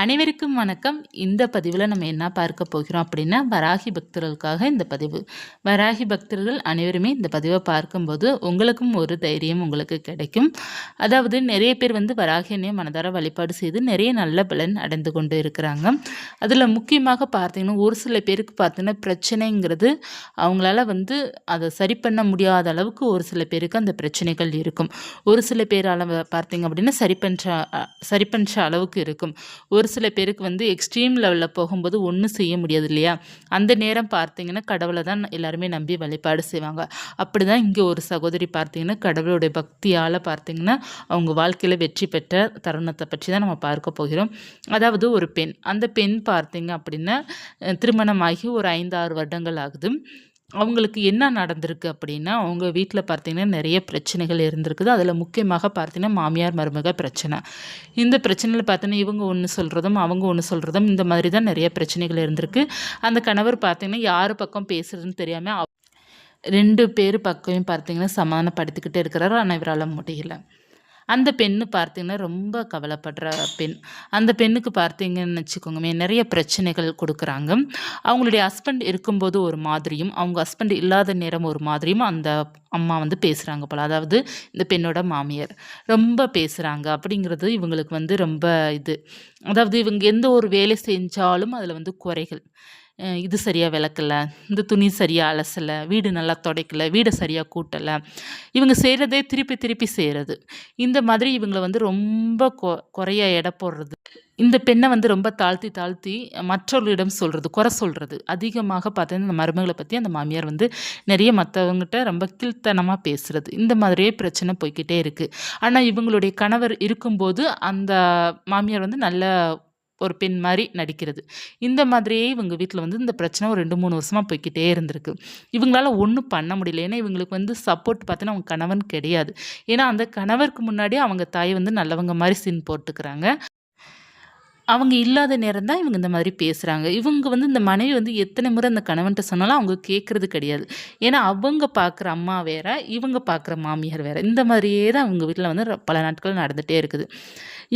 அனைவருக்கும் வணக்கம். இந்த பதிவில் நம்ம என்ன பார்க்க போகிறோம் அப்படின்னா வராகி பக்தர்களுக்காக இந்த பதிவு. வராகி பக்தர்கள் அனைவருமே இந்த பதிவை பார்க்கும்போது உங்களுக்கும் ஒரு தைரியம் உங்களுக்கு கிடைக்கும். அதாவது நிறைய பேர் வந்து வராகியனையை மனதார வழிபாடு செய்து நிறைய நல்ல பலன் அடைந்து கொண்டு இருக்கிறாங்க. அதில் முக்கியமாக பார்த்தீங்கன்னா ஒரு சில பேருக்கு பார்த்தீங்கன்னா பிரச்சனைங்கிறது அவங்களால வந்து அதை சரி பண்ண முடியாத அளவுக்கு ஒரு சில பேருக்கு அந்த பிரச்சனைகள் இருக்கும். ஒரு சில பேரால் பார்த்தீங்க அப்படின்னா சரி பண்ணுற சரி பண்ணுற அளவுக்கு இருக்கும். ஒரு ஒரு சில பேருக்கு வந்து எக்ஸ்ட்ரீம் லெவலில் போகும்போது ஒன்றும் செய்ய முடியாது இல்லையா அந்த நேரம் பார்த்தீங்கன்னா கடவுளை தான் எல்லாருமே நம்பி வழிபாடு செய்வாங்க. அப்படி தான் இங்கே ஒரு சகோதரி பார்த்தீங்கன்னா கடவுளுடைய பக்தியால் பார்த்தீங்கன்னா அவங்க வாழ்க்கையில் வெற்றி பெற்ற தருணத்தை பற்றி தான் நம்ம பார்க்க போகிறோம். அதாவது ஒரு பெண். அந்த பெண் பார்த்தீங்க அப்படின்னா திருமணமாகி ஒரு ஐந்து ஆறு வருடங்கள் ஆகுது. அவங்களுக்கு என்ன நடந்திருக்கு அப்படின்னா அவங்க வீட்டில் பார்த்திங்கன்னா நிறைய பிரச்சனைகள் இருந்திருக்குது. அதில் முக்கியமாக பார்த்தீங்கன்னா மாமியார் மருமக பிரச்சனை. இந்த பிரச்சனையில் பார்த்தீங்கன்னா இவங்க ஒன்று சொல்கிறதும் அவங்க ஒன்று சொல்கிறதும் இந்த மாதிரி தான் நிறைய பிரச்சனைகள் இருந்திருக்கு. அந்த கணவர் பார்த்திங்கன்னா யார் பக்கம் பேசுகிறதுன்னு தெரியாமல் ரெண்டு பேர் பக்கம் பார்த்திங்கன்னா சமாதானப்படுத்திக்கிட்டே இருக்கிறாரு. ஆனால் இவரால் முடியலை. அந்த பெண்ணு பார்த்தீங்கன்னா ரொம்ப கவலைப்படுற பெண். அந்த பெண்ணுக்கு பார்த்தீங்கன்னு வச்சுக்கோங்கமே நிறைய பிரச்சனைகள் கொடுக்குறாங்க. அவங்களுடைய ஹஸ்பண்ட் இருக்கும்போது ஒரு மாதிரியும் அவங்க ஹஸ்பண்ட் இல்லாத நேரம் ஒரு மாதிரியும் அந்த அம்மா வந்து பேசுகிறாங்க போல். அதாவது இந்த பெண்ணோட மாமியார் ரொம்ப பேசுகிறாங்க அப்படிங்கிறது இவங்களுக்கு வந்து ரொம்ப இது. அதாவது இவங்க எந்த ஒரு வேலை செஞ்சாலும் அதில் வந்து குறைகள். இது சரியாக விளக்கலை இந்த துணி சரியாக அலசலை வீடு நல்லா துடைக்கல வீடை சரியாக கூட்டலை. இவங்க செய்கிறதே திருப்பி திருப்பி செய்கிறது இந்த மாதிரி இவங்களை வந்து ரொம்ப கொ குறைய எடை போடுறது. இந்த பெண்ணை வந்து ரொம்ப தாழ்த்தி தாழ்த்தி மற்றவர்களிடம் சொல்கிறது குறை சொல்கிறது அதிகமாக பார்த்தீங்கன்னா இந்த மருமகளை பற்றி அந்த மாமியார் வந்து நிறைய மற்றவங்ககிட்ட ரொம்ப கீழ்த்தனமாக பேசுகிறது இந்த மாதிரியே பிரச்சனை போய்கிட்டே இருக்குது ஆனால் இவங்களுடைய கணவர் இருக்கும்போது அந்த மாமியார் வந்து நல்ல ஒரு பெண் மாதிரி நடிக்கிறது. இந்த மாதிரியே இவங்க வீட்டில் வந்து இந்த பிரச்சனை ஒரு ரெண்டு மூணு வருஷமாக போய்கிட்டே இருந்திருக்கு. இவங்களால ஒன்றும் பண்ண முடியல. ஏன்னா இவங்களுக்கு வந்து சப்போர்ட் பார்த்தீங்கன்னா அவங்க கணவன் கிடையாது. ஏன்னா அந்த கணவருக்கு முன்னாடி அவங்க தாய் வந்து நல்லவங்க மாதிரி சின் போட்டுக்கிறாங்க. அவங்க இல்லாத நேரம் தான் இவங்க இந்த மாதிரி பேசுகிறாங்க இவங்க வந்து இந்த மனைவி வந்து எத்தனை முறை அந்த கணவன்கிட்ட சொன்னாலும் அவங்க கேட்குறது கிடையாது. ஏன்னா அவங்க பார்க்குற அம்மா வேற இவங்க பார்க்குற மாமியார் வேற. இந்த மாதிரியே தான் அவங்க வீட்டில் வந்து பல நாட்கள் நடந்துகிட்டே இருக்குது.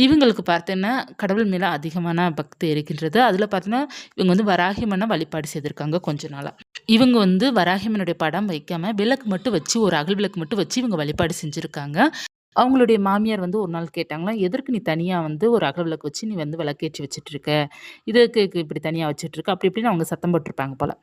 இவங்களுக்கு பார்த்தீங்கன்னா கடவுள் மேலே அதிகமான பக்தி இருக்கின்றது. அதில் பார்த்தீங்கன்னா இவங்க வந்து வராகிமனை வழிபாடு செய்திருக்காங்க கொஞ்ச நாளாக இவங்க வந்து வராகிமனுடைய படம் வைக்காமல் விளக்கு மட்டும் வச்சு ஒரு அகல் விளக்கு மட்டும் வச்சு இவங்க வழிபாடு செஞ்சுருக்காங்க. அவங்களுடைய மாமியார் வந்து ஒரு நாள் கேட்டாங்களாம் எதற்கு நீ தனியாக வந்து ஒரு அகல் விளக்கு வச்சு நீ வந்து விளக்கேற்றி வச்சுட்ருக்க இதுக்கு இப்படி தனியாக வச்சுட்ருக்க அப்படி இப்படின்னு அவங்க சத்தம் போட்டிருப்பாங்க போல்.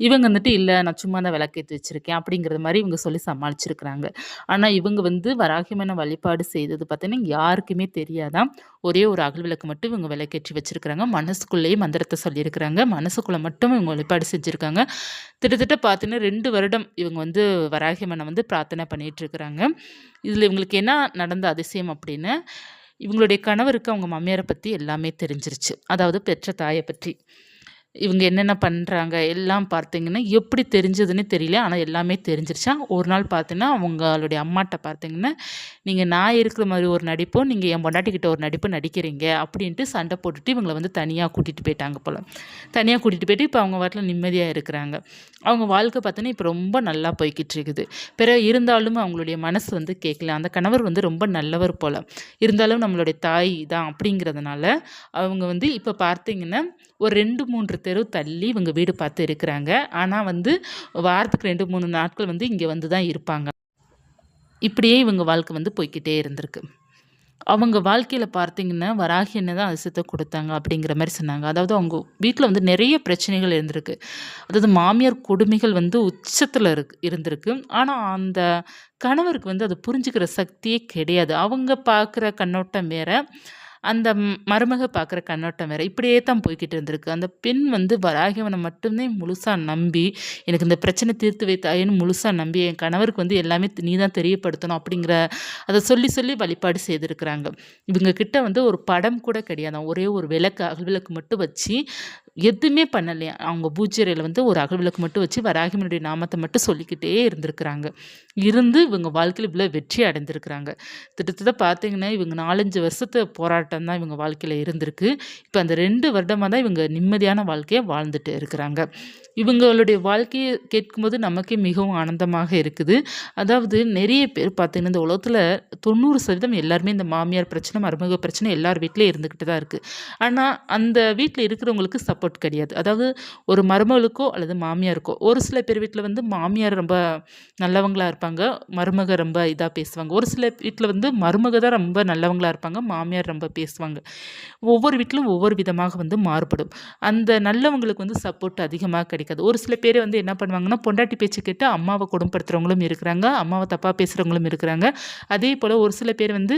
இவங்க வந்துட்டு இல்லை நான் சும்மா தான் விளக்கேற்றி வச்சுருக்கேன் அப்படிங்கிறது மாதிரி இவங்க சொல்லி சமாளிச்சிருக்கிறாங்க. ஆனால் இவங்க வந்து வராகிமன வழிபாடு செய்தது பார்த்தீங்கன்னா யாருக்குமே தெரியாதான் ஒரே ஒரு அகல் விளக்கு மட்டும் இவங்க விளக்கேற்றி வச்சுருக்கிறாங்க. மனசுக்குள்ளேயே மந்திரத்தை சொல்லியிருக்கிறாங்க. மனசுக்குள்ளே மட்டும் இவங்க வழிபாடு செஞ்சுருக்காங்க. கிட்டத்தட்ட பார்த்தீங்கன்னா ரெண்டு வருடம் இவங்க வந்து வராகிமனை வந்து பிரார்த்தனை பண்ணிகிட்ருக்குறாங்க இதில் இவங்களுக்கு என்ன நடந்த அதிசயம் அப்படின்னு இவங்களுடைய கணவருக்கு அவங்க மாமியாரை பற்றி எல்லாமே தெரிஞ்சிருச்சு. அதாவது பெற்ற தாயை பற்றி. இவங்க என்னென்ன பண்ணுறாங்க எல்லாம் பார்த்தீங்கன்னா எப்படி தெரிஞ்சதுன்னு தெரியல. ஆனால் எல்லாமே தெரிஞ்சிருச்சா? ஒரு நாள் பார்த்தீங்கன்னா அவங்களுடைய அம்மாட்ட பார்த்தீங்கன்னா நீங்கள் நான் இருக்கிற மாதிரி ஒரு நடிப்பும் நீங்கள் என் பொண்டாட்டிக்கிட்ட ஒரு நடிப்பு நடிக்கிறீங்க அப்படின்ட்டு சண்டை போட்டுட்டு இவங்களை வந்து தனியாக கூட்டிகிட்டு போயிட்டாங்க போல். தனியாக கூட்டிகிட்டு போயிட்டு இப்போ அவங்க வாட்டில் நிம்மதியாக இருக்கிறாங்க. அவங்க வாழ்க்கை பார்த்தோன்னா இப்போ ரொம்ப நல்லா போய்கிட்டு இருக்குது. பிறகு இருந்தாலும் அவங்களுடைய மனசு வந்து கேட்கல அந்த கணவர் வந்து ரொம்ப நல்லவர் போல். இருந்தாலும் நம்மளுடைய தாய் தான் அப்படிங்கிறதுனால அவங்க வந்து இப்போ பார்த்தீங்கன்னா ஒரு ரெண்டு மூன்று தெரு தள்ளி இவங்க வீடு பார்த்து இருக்கிறாங்க. ஆனால் வந்து வாரத்துக்கு ரெண்டு மூணு நாட்கள் வந்து இங்கே வந்து தான் இருப்பாங்க. இப்படியே இவங்க வாழ்க்கை வந்து போய்கிட்டே இருந்திருக்கு. அவங்க வாழ்க்கையில் பார்த்தீங்கன்னா வராகி என்ன தான் அதிசயத்தை கொடுத்தாங்க அப்படிங்கிற மாதிரி சொன்னாங்க. அதாவது அவங்க வீட்டில் வந்து நிறைய பிரச்சனைகள் இருந்திருக்கு. அதாவது மாமியார் கொடுமைகள் வந்து உச்சத்தில் இருக்கு இருந்திருக்கு. ஆனால் அந்த கணவருக்கு வந்து அது புரிஞ்சுக்கிற சக்தியே கிடையாது. அவங்க பார்க்குற கண்ணோட்டம் வேறு. அந்த மருமக பார்க்குற கண்ணோட்டம் வேறு. இப்படியே தான் போய்கிட்டு இருந்திருக்கு. அந்த பெண் வந்து வராகியவனை மட்டும்தான் முழுசாக நம்பி எனக்கு இந்த பிரச்சனை தீர்த்து வைத்தாயின்னு முழுசாக நம்பி என் கணவருக்கு வந்து எல்லாமே நீ தான் தெரியப்படுத்தணும் அப்படிங்கிற அதை சொல்லி சொல்லி வழிபாடு செய்திருக்கிறாங்க. இவங்க கிட்ட வந்து ஒரு படம் கூட கிடையாது. ஒரே ஒரு விளக்கு அகல் விளக்கு மட்டும் வச்சு எதுவுமே பண்ணலையா? அவங்க பூஜைறையில் வந்து ஒரு அகல் விளக்கு மட்டும் வச்சு வராகிமனுடைய நாமத்தை மட்டும் சொல்லிக்கிட்டே இருந்திருக்கிறாங்க. இருந்து இவங்க வாழ்க்கையில் இவ்வளோ வெற்றி அடைந்திருக்கிறாங்க. திட்டத்தட்ட பார்த்தீங்கன்னா இவங்க நாலஞ்சு வருஷத்து போராட்டம் தான் இவங்க வாழ்க்கையில் இருந்திருக்கு. இப்போ அந்த ரெண்டு வருடமாக தான் இவங்க நிம்மதியான வாழ்க்கையை வாழ்ந்துட்டு இருக்கிறாங்க. இவங்களுடைய வாழ்க்கையை கேட்கும்போது நமக்கே மிகவும் ஆனந்தமாக இருக்குது. அதாவது நிறைய பேர் பார்த்தீங்கன்னா இந்த உலகத்தில் தொண்ணூறு சதவீதம் எல்லாருமே இந்த மாமியார் பிரச்சனை மருமக பிரச்சனை எல்லார் வீட்லேயும் இருந்துக்கிட்டு தான் இருக்குது ஆனால் அந்த வீட்டில் இருக்கிறவங்களுக்கு சப்போர்ட் கிடையாது. அதாவது ஒரு மருமகளுக்கோ அல்லது மாமியாருக்கோ ஒரு சில பேர் வீட்டில் வந்து மாமியார் ரொம்ப நல்லவங்களாக இருப்பாங்க மருமக ரொம்ப இதாக பேசுவாங்க. ஒரு சில வீட்டில் வந்து மருமக தான் ரொம்ப நல்லவங்களாக இருப்பாங்க மாமியார் ரொம்ப பேசுவாங்க. ஒவ்வொரு வீட்டிலும் ஒவ்வொரு விதமாக வந்து மாறுபடும். அந்த நல்லவங்களுக்கு வந்து சப்போர்ட் அதிகமாக கிடைக்காது. ஒரு சில பேர் வந்து என்ன பண்ணுவாங்கன்னா பொண்டாட்டி பேச்சு கேட்டு அம்மாவை கொடுமைப்படுத்துகிறவங்களும் இருக்கிறாங்க அம்மாவை தப்பாக பேசுகிறவங்களும் இருக்கிறாங்க. அதே போல் ஒரு சில பேர் வந்து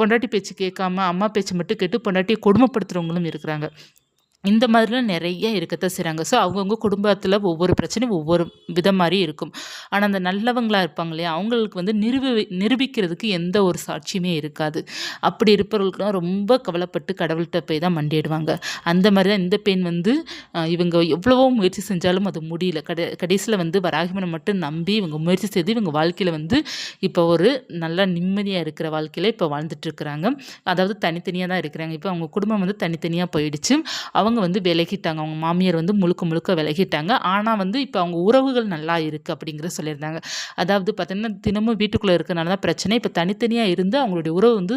பொண்டாட்டி பேச்சு கேட்காம அம்மா பேச்சு மட்டும் கேட்டு பொண்டாட்டியை கொடுமைப்படுத்துகிறவங்களும் இருக்கிறாங்க. இந்த மாதிரிலாம் நிறைய இருக்கத்தான் செய்கிறாங்க ஸோ அவங்கவுங்க குடும்பத்தில் ஒவ்வொரு பிரச்சனையும் ஒவ்வொரு விதம் மாதிரி இருக்கும். ஆனால் அந்த நல்லவங்களாக இருப்பாங்க இல்லையா? அவங்களுக்கு வந்து நிரூபி நிரூபிக்கிறதுக்கு எந்த ஒரு சாட்சியுமே இருக்காது. அப்படி இருப்பவர்களுக்குலாம் ரொம்ப கவலைப்பட்டு கடவுள்கிட்ட போய் தான் மண்டிடுவாங்க அந்த மாதிரி தான் இந்த பெண் வந்து இவங்க எவ்வளவோ முயற்சி செஞ்சாலும் அது முடியல. கடை கடைசியில் வந்து வராகிமனை மட்டும் நம்பி இவங்க முயற்சி செய்து இவங்க வாழ்க்கையில் வந்து இப்போ ஒரு நல்லா நிம்மதியாக இருக்கிற வாழ்க்கையில் இப்போ வாழ்ந்துட்டுருக்குறாங்க அதாவது தனித்தனியாக தான் இருக்கிறாங்க. இப்போ அவங்க குடும்பம் வந்து தனித்தனியாக போயிடுச்சு. அவங்க அவங்க வந்து விலகிட்டாங்க. அவங்க மாமியார் வந்து முழுக்க முழுக்க விலகிட்டாங்க. ஆனால் வந்து இப்போ அவங்க உறவுகள் நல்லா இருக்குது அப்படிங்கிற சொல்லியிருந்தாங்க. அதாவது பார்த்திங்கன்னா தினமும் வீட்டுக்குள்ளே இருக்கிறனால தான் பிரச்சனை. இப்போ தனித்தனியாக இருந்து அவங்களுடைய உறவு வந்து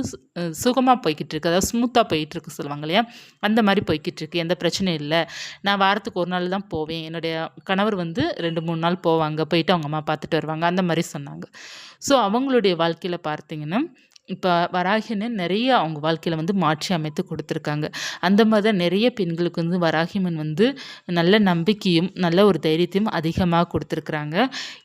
சுகமாக போய்கிட்டு இருக்கு. அதாவது ஸ்மூத்தாக போய்கிட்டு இருக்கு சொல்லுவாங்க இல்லையா? அந்த மாதிரி போய்கிட்டு இருக்கு. எந்த பிரச்சனையும் இல்லை. நான் வாரத்துக்கு ஒரு நாள் தான் போவேன். என்னுடைய கணவர் வந்து ரெண்டு மூணு நாள் போவாங்க. போயிட்டு அவங்க அம்மா பார்த்துட்டு வருவாங்க. அந்த மாதிரி சொன்னாங்க. ஸோ அவங்களுடைய வாழ்க்கையில் பார்த்தீங்கன்னா இப்போ வராகின்னு நிறைய அவங்க வாழ்க்கையில் வந்து மாற்றி அமைத்து கொடுத்துருக்காங்க. அந்த மாதிரி தான் நிறைய பெண்களுக்கு வந்து வராகிமன் வந்து நல்ல நம்பிக்கையும் நல்ல ஒரு தைரியத்தையும் அதிகமாக கொடுத்துருக்குறாங்க.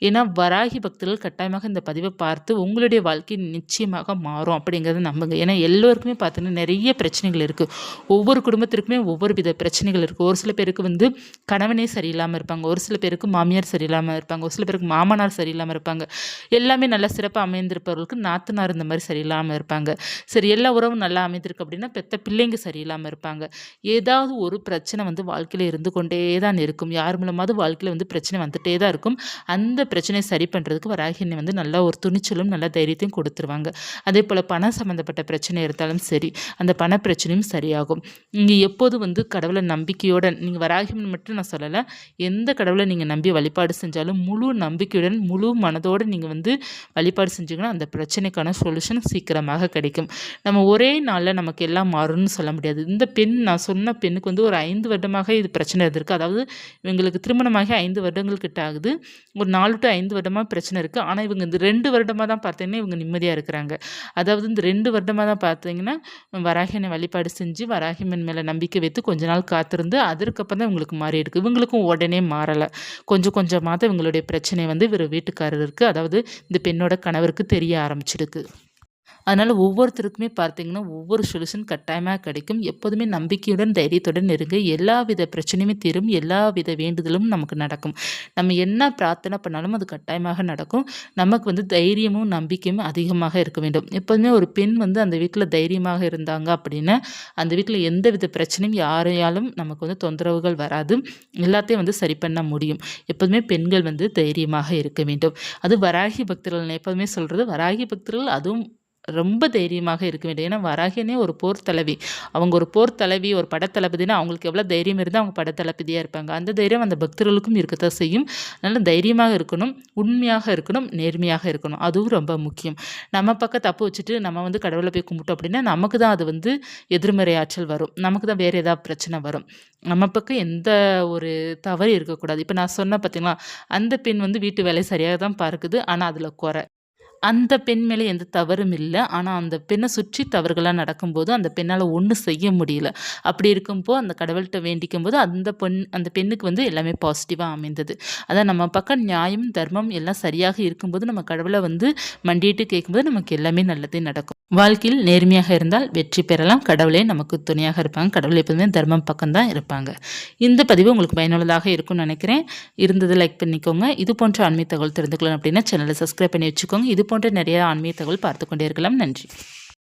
ஏன்னா வராகி பக்தர்கள் கட்டாயமாக இந்த பதிவை பார்த்து உங்களுடைய வாழ்க்கை நிச்சயமாக மாறும் அப்படிங்கிறத நம்புங்க. ஏன்னா எல்லோருக்குமே பார்த்தீங்கன்னா நிறைய பிரச்சனைகள் இருக்குது ஒவ்வொரு குடும்பத்திற்குமே ஒவ்வொரு வித பிரச்சனைகள் இருக்குது ஒரு சில பேருக்கு வந்து கணவனே சரியில்லாமல் இருப்பாங்க. ஒரு சில பேருக்கு மாமியார் சரியில்லாமல் இருப்பாங்க. ஒரு சில பேருக்கு மாமனார் சரியில்லாமல் இருப்பாங்க. எல்லாமே நல்லா சிறப்பாக அமைந்திருப்பவர்களுக்கு நாத்தனார் இந்த மாதிரி சரியில்லாமல் இல்லாமல் இருப்பாங்க. சரி எல்லா உறவும் நல்லா அமைந்திருக்கு அப்படின்னா பெத்த பிள்ளைங்க சரியில்லாமல் இருப்பாங்க. ஏதாவது ஒரு பிரச்சனை வந்து வாழ்க்கையில் இருந்து கொண்டே தான் இருக்கும். யார் மூலமாவது வாழ்க்கையில் வந்து பிரச்சனை வந்துட்டே தான் இருக்கும். அந்த பிரச்சனையை சரி பண்ணுறதுக்கு வராகினி வந்து நல்ல ஒரு துணிச்சலும் நல்ல தைரியத்தையும் கொடுத்துருவாங்க. அதே போல் பணம் சம்மந்தப்பட்ட பிரச்சனை இருந்தாலும் சரி அந்த பண பிரச்சனையும் சரியாகும். நீங்கள் எப்போது வந்து கடவுளை நம்பிக்கையோடு நீங்கள் வராகிமன் மட்டும் நான் சொல்லலை எந்த கடவுளை நீங்கள் நம்பி வழிபாடு செஞ்சாலும் முழு நம்பிக்கையுடன் முழு மனதோடு நீங்கள் வந்து வழிபாடு செஞ்சீங்கன்னா அந்த பிரச்சனைக்கான சொல்யூஷன் சீக்கிரமாக கிடைக்கும். நம்ம ஒரே நாளில் நமக்கு எல்லாம் மாறும்னு சொல்ல முடியாது. இந்த பெண் நான் சொன்ன பெண்ணுக்கு வந்து ஒரு ஐந்து வருடமாக இது பிரச்சனை இருந்திருக்கு அதாவது இவங்களுக்கு திருமணமாகி ஐந்து வருடங்கள் கிட்ட ஆகுது. ஒரு நாலு டு ஐந்து வருடமாக பிரச்சனை இருக்குது ஆனால் இவங்க இந்த ரெண்டு வருடமாக தான் பார்த்தீங்கன்னா இவங்க நிம்மதியாக இருக்கிறாங்க. அதாவது இந்த ரெண்டு வருடமாக தான் பார்த்தீங்கன்னா வராகினை வழிபாடு செஞ்சு வராகிமன் மேலே நம்பிக்கை வைத்து கொஞ்ச நாள் காத்திருந்து அதற்கப்புறம் தான் இவங்களுக்கு மாறி இருக்குது இவங்களுக்கும் உடனே மாறலை. கொஞ்சம் கொஞ்சமாக தான் இவங்களுடைய பிரச்சனை வந்து இவர் வீட்டுக்காரருக்கு அதாவது இந்த பெண்ணோட கணவருக்கு தெரிய ஆரம்பிச்சிருக்கு. அதனால் ஒவ்வொருத்தருக்குமே பார்த்தீங்கன்னா ஒவ்வொரு சொல்யூஷன் கட்டாயமாக கிடைக்கும். எப்போதுமே நம்பிக்கையுடன் தைரியத்துடன் இருங்க. எல்லா வித பிரச்சனையுமே தீரும். எல்லா வித வேண்டுதலும் நமக்கு நடக்கும். நம்ம என்ன பிரார்த்தனை பண்ணாலும் அது கட்டாயமாக நடக்கும். நமக்கு வந்து தைரியமும் நம்பிக்கையும் அதிகமாக இருக்க வேண்டும். எப்போதுமே ஒரு பெண் வந்து அந்த வீட்டில் தைரியமாக இருந்தாங்க அப்படின்னா அந்த வீட்டில் எந்த வித பிரச்சனையும் யாரையாலும் நமக்கு வந்து தொந்தரவுகள் வராது. எல்லாத்தையும் வந்து சரி பண்ண முடியும். எப்போதுமே பெண்கள் வந்து தைரியமாக இருக்க வேண்டும். அது வராகி பக்தர்கள் எப்போதுமே சொல்கிறது வராகி பக்தர்கள் அதுவும் ரொம்ப தைரியமாக இருக்க வேண்டும் ஏன்னா வராகினே ஒரு போர் தலைவி. அவங்க ஒரு போர் தலைவி ஒரு படத்தளபதினா அவங்களுக்கு எவ்வளோ தைரியம் இருந்தால் அவங்க படத்தளபதியாக இருப்பாங்க. அந்த தைரியம் அந்த பக்தர்களுக்கும் இருக்கத்தான் செய்யும். அதனால் தைரியமாக இருக்கணும் உண்மையாக இருக்கணும் நேர்மையாக இருக்கணும். அதுவும் ரொம்ப முக்கியம். நம்ம பக்கம் தப்பு வச்சுட்டு நம்ம வந்து கடவுளை போய் கும்பிட்டோம் அப்படின்னா நமக்கு தான் அது வந்து எதிர்மறை ஆற்றல் வரும். நமக்கு தான் வேறு ஏதாவது பிரச்சனை வரும். நம்ம பக்கம் எந்த ஒரு தவறு இருக்கக்கூடாது. இப்போ நான் சொன்ன பார்த்தீங்களா அந்த பெண் வந்து வீட்டு வேலை சரியாக தான் பார்க்குது. ஆனால் அதில் குறை. அந்த பெண் மேலே எந்த தவறும் இல்லை. ஆனால் அந்த பெண்ணை சுற்றி தவறுகளாக நடக்கும்போது அந்த பெண்ணால் ஒன்றும் செய்ய முடியல. அப்படி இருக்கும்போ அந்த கடவுள்கிட்ட வேண்டிக்கும் போது அந்த பெண் அந்த பெண்ணுக்கு வந்து எல்லாமே பாசிட்டிவாக அமைந்தது. அதான் நம்ம பக்கம் நியாயம் தர்மம் எல்லாம் சரியாக இருக்கும்போது நம்ம கடவுளை வந்து மண்டிட்டு கேட்கும்போது நமக்கு எல்லாமே நல்லதே நடக்கும். வாழ்க்கையில் நேர்மையாக இருந்தால் வெற்றி பெறலாம். கடவுளே நமக்கு துணையாக இருப்பாங்க. கடவுள் எப்போதுமே தர்மம் பக்கம் தான் இருப்பாங்க. இந்த பதிவு உங்களுக்கு பயனுள்ளதாக இருக்கும்னு நினைக்கிறேன். இருந்தது லைக் பண்ணிக்கோங்க. இது போன்ற ஆன்மீக தகவல் தெரிந்துக்கலாம் அப்படின்னா சேனலை சப்ஸ்கிரைப் பண்ணி வச்சுக்கோங்க. இது போன்ற நிறைய ஆன்மீக தகவல் பார்த்து கொண்டே இருக்கலாம். நன்றி.